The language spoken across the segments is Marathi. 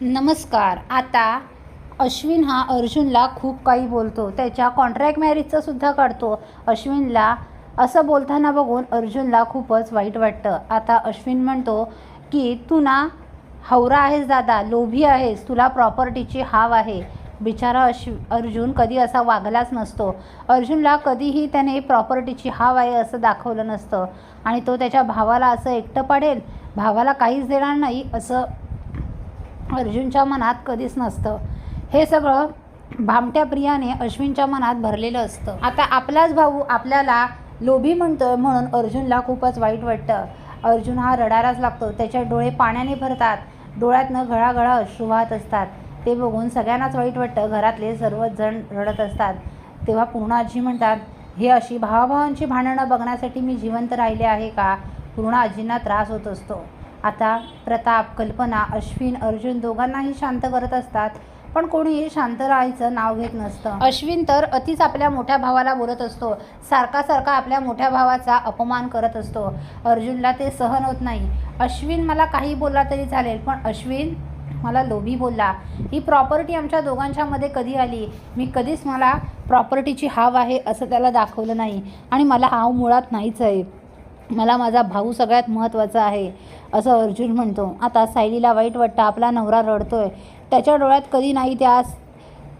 नमस्कार. आता अश्विन हा अर्जुनला खूप काही बोलतो. त्याच्या कॉन्ट्रॅक्ट मॅरेजचा सुद्धा काढतो. अश्विनला असं बोलताना बघून अर्जुनला खूपच वाईट वाटतं. आता अश्विन म्हणतो की तू ना हवरा आहेस दादा लोभी आहेस तुला प्रॉपर्टीची हाव आहे. बिचारा अश्व अर्जुन कधी असा वागलाच नसतो. अर्जुनला कधीही त्याने प्रॉपर्टीची हाव आहे असं दाखवलं नसतं. आणि तो त्याच्या भावाला असं एकटं पडेल. भावाला काहीच देणार नाही असं अर्जुनच्या मनात कधीच नसतं. हे सगळं भामट्या प्रियाने अश्विनच्या मनात भरलेलं असतं. आता आपलाच भाऊ आपल्याला लोभी म्हणतोय म्हणून अर्जुनला खूपच वाईट वाटतं. अर्जुन हा रडाराच लागतो. त्याचे डोळे पाण्याने भरतात. डोळ्यातनं घळाघळा अश्रू वाहत असतात. ते बघून सगळ्यांनाच वाईट वाटतं. घरातले सर्वच जण रडत असतात. तेव्हा पूर्ण आजी म्हणतात हे अशी भावाभावांची भांडणं बघण्यासाठी मी जिवंत राहिले आहे का? पूर्ण आजींना त्रास होत असतो. आता प्रताप कल्पना अश्विन अर्जुन दोघांनाही शांत करत असतात पण कोणीही शांत राहायचं नाव घेत नसतं. अश्विन तर अतिच आपल्या मोठ्या भावाला बोलत असतो सारखा सारखा आपल्या मोठ्या भावाचा अपमान करत असतो. अर्जुनला ते सहन होत नाही. अश्विन मला काही बोलला तरी चालेल पण अश्विन मला लोभी बोलला. ही प्रॉपर्टी आमच्या दोघांच्यामध्ये कधी आली? मी कधीच मला प्रॉपर्टीची हाव आहे असं त्याला दाखवलं नाही. आणि मला हाव मुळात नाहीच आहे. मला माझा भाऊ सगळ्यात महत्त्वाचा आहे. असं अर्जुन म्हणतो. आता सायलीला वाईट वाटतं आपला नवरा रडतोय. त्याच्या डोळ्यात कधी नाही त्या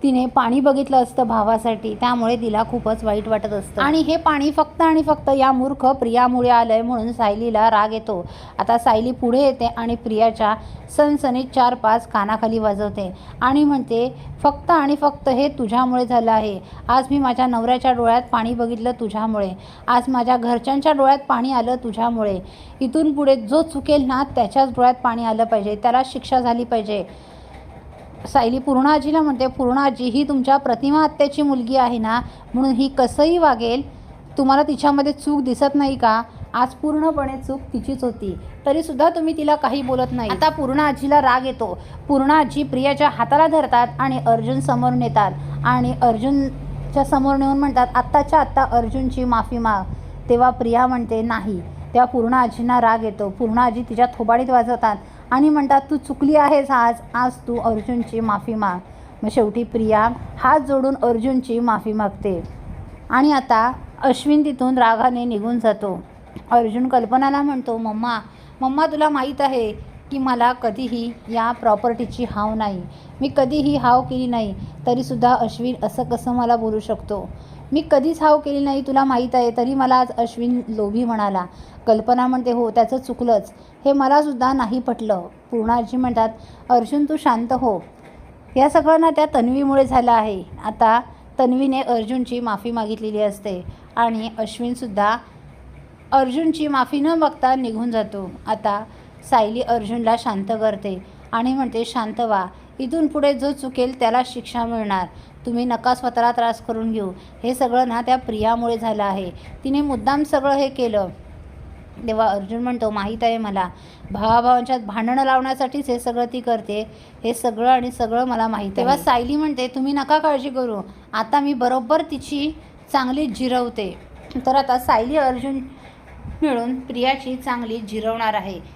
तिने पाणी बघितलं असतं भावासाठी त्यामुळे तिला खूपच वाईट वाटत असतं. आणि हे पाणी फक्त आणि फक्त या मूर्ख प्रियामुळे आलंय म्हणून सायलीला राग येतो. आता सायली पुढे येते आणि प्रियाच्या सनसनीत चार पाच कानाखाली वाजवते आणि म्हणते फक्त आणि फक्त हे तुझ्यामुळे झालं आहे. आज मी माझ्या नवऱ्याच्या डोळ्यात पाणी बघितलं तुझ्यामुळे. आज माझ्या घरच्यांच्या डोळ्यात पाणी आलं तुझ्यामुळे. इथून पुढे जो चुकेल ना त्याच्याच डोळ्यात पाणी आलं पाहिजे. त्याला शिक्षा झाली पाहिजे. सायली पूर्णाजीला म्हणते पूर्णाजी ही तुमच्या प्रतिमा आत्याची मुलगी आहे ना? म्हणून ही कसंही वागेल तुम्हाला तिच्यामध्ये चूक दिसत नाही का? आज पूर्णपणे चूक तिचीच होती. तरीसुद्धा तुम्ही तिला काही बोलत नाही. आता पूर्ण आजीला राग येतो. पूर्ण आजी प्रियाच्या हाताला धरतात आणि अर्जुन समोर नेतात. आणि अर्जुनच्या समोर नेऊन म्हणतात आत्ताच्या आत्ता अर्जुनची माफी माग. तेव्हा प्रिया म्हणते नाही. तेव्हा पूर्ण आजींना राग येतो. पूर्ण आजी तिच्या थोबाडीत वाजवतात. आणि म्हणतात तू चुकली आहेस आज आज तू अर्जुनची माफी माग. मग शेवटी प्रिया हात जोडून अर्जुनची माफी मागते. आणि आता अश्विन तिथून रागाने निघून जातो. अर्जुन कल्पनाला म्हणतो मम्मा मम्मा तुला माहीत आहे की मला कधीही या प्रॉपर्टीची हाव नाही. मी कधीही हाव केली नाही. तरीसुद्धा अश्विन असं कसं मला बोलू शकतो? मी कधीच हाव केली नाही तुला माहीत आहे. तरी मला आज अश्विन लोभी म्हणाला. कल्पना म्हणते हो त्याचं चुकलंच. हे मलासुद्धा नाही पटलं. पूर्णाजी म्हणतात अर्जुन तू शांत हो. या सगळं ना त्या तन्वीमुळे झालं आहे. आता तन्वीने अर्जुनची माफी मागितलेली असते आणि अश्विनसुद्धा अर्जुनची माफी न बघता निघून जातो. आता सायली अर्जुनला शांत करते आणि म्हणते शांत व्हा. इथून पुढे जो चुकेल त्याला शिक्षा मिळणार. तुम्ही नका स्वतःला त्रास करून घेऊ. हे सगळं ना त्या प्रियामुळे झालं आहे. तिने मुद्दाम सगळं हे केलं. तेव्हा अर्जुन म्हणतो माहीत आहे मला. भावाभावांच्यात भांडणं लावण्यासाठीच हे सगळं ती करते. हे सगळं आणि सगळं मला माहीत आहे. तेव्हा सायली म्हणते तुम्ही नका काळजी करू. आता मी बरोबर तिची चांगली जिरवते. तर आता सायली अर्जुन मिळून प्रियाची चांगली जिरवणार आहे.